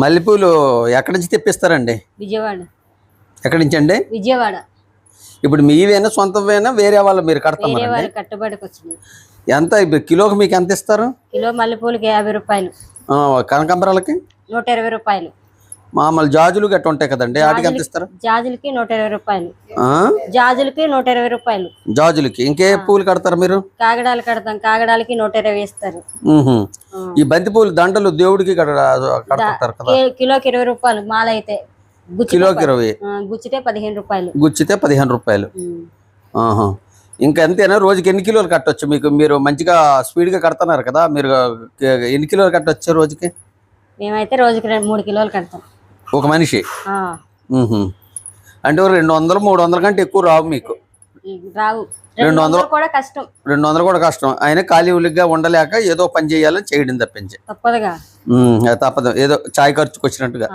మల్లెపూలు ఎక్కడి నుంచి తెప్పిస్తారండి? విజయవాడ. ఎక్కడి నుంచి అండి? విజయవాడ. ఇప్పుడు మీవేనా సొంతవేనా వేరే వాళ్ళు మీరు వాళ్ళ కట్టుబడికి వచ్చింది ఎంత ఇప్పుడు కిలోకి మీకు ఎంత ఇస్తారు? కిలో మల్లెపూలకి యాభై రూపాయలు. కనకాంబరాలకి? నూట ఇరవై రూపాయలు. మామూలు జాజులు గట్ట ఉంటాయి కదండి? వాటికి ఎంత ఇస్తారు? జాజులకి నూట ఇరవై రూపాయలు. ఆ? జాజులకి నూట ఇరవై రూపాయలు. జాజులకి. ఇంకే పూలు కడతారు మీరు? కాగడాలు కడతాం. కాగడాలకి నూట ఇరవై ఇస్తారు. ఈ బంతి పూలు దండలు దేవుడికి కడతారు కదా? కిలోకి ఇరవై రూపాయలు. మాల అయితే కిలోకి ఇరవై. గుచ్చితే పదిహేను రూపాయలు. గుచ్చితే పదిహేను రూపాయలు. ఇంకా అంతేనా రోజుకి ఎన్ని కిలోలు కట్టొచ్చు మీకు? మీరు మంచిగా స్పీడ్గా కడుతున్నారు కదా? మీరు ఎన్ని కిలోలు కట్టొచ్చు రోజుకి? మేమైతే రోజుకి రెండు మూడు కిలోలు కడతాం. ఒక మనిషి. అంటే రెండు వందలు మూడు వందల కంటే ఎక్కువ రావు మీకు. రావు. రెండు వందలు కూడా కష్టం. రెండు వందలు కూడా కష్టం. ఆయన ఖాళీ ఉలిగ్గా ఉండలేక ఏదో పని చేయాలని చేయడం తప్పించి. తప్పదుగా. తప్పదు. ఏదో చాయ్ ఖర్చుకు వచ్చినట్టుగా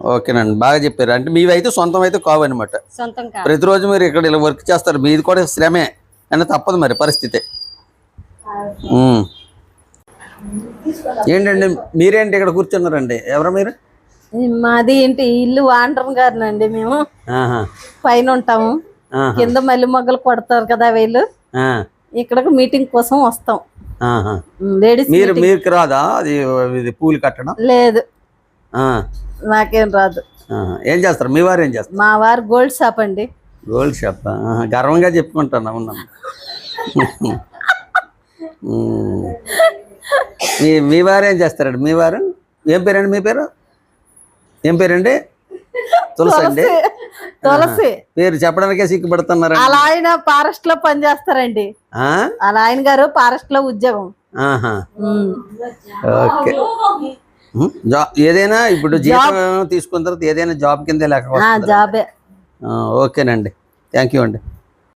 ఓకేనండి. బాగా చెప్పారు. అంటే మీవి అయితే సొంతం అయితే కావు అనమాట ప్రతిరోజు మీరు ఇక్కడ ఇలా వర్క్ చేస్తారు. మీది కూడా శ్రమే. అని తప్పదు మరి పరిస్థితి. ఏంటండి? మీరేంటి ఇక్కడ కూర్చున్నారండి? ఎవరు మీరు? మాది ఏంటి ఇల్లు వాండరం గారినండి మేము. పైన ఉంటాము. కింద మల్లి మొగ్గలు కొడతారు కదా వీళ్ళు. ఇక్కడికి మీటింగ్ కోసం వస్తాం. లేడీస్ మీరు మీకు రాదా? అది ఇది పూలు కట్టడం? లేదు. ఆ, నాకేం రాదు. ఏం చేస్తారు? మీ వారు ఏం చేస్తారు? మా వారు గోల్డ్ షాప్ అండి. Gold shop. గర్వంగా చెప్పుకుంటాను అవునా. మీ మీ వారు ఏం చేస్తారండి? మీ వారు? ఏం పేరండి మీ పేరు? ఏం పేరండి? తులసి. అండి తులసి పేరు చెప్పడానికే సిగ్గుపడుతున్నారండి. అలా ఆయన ఫారెస్ట్లో పని చేస్తారండి. ఆ? అలా ఆయన గారు ఫారెస్ట్లో ఉద్యోగం. ఓకే. ఏదైనా ఇప్పుడు జీతం తీసుకున్న తర్వాత ఏదైనా జాబ్ కింద లేక ఆ, జాబే. ఓకేనండి. థ్యాంక్ యూ అండి.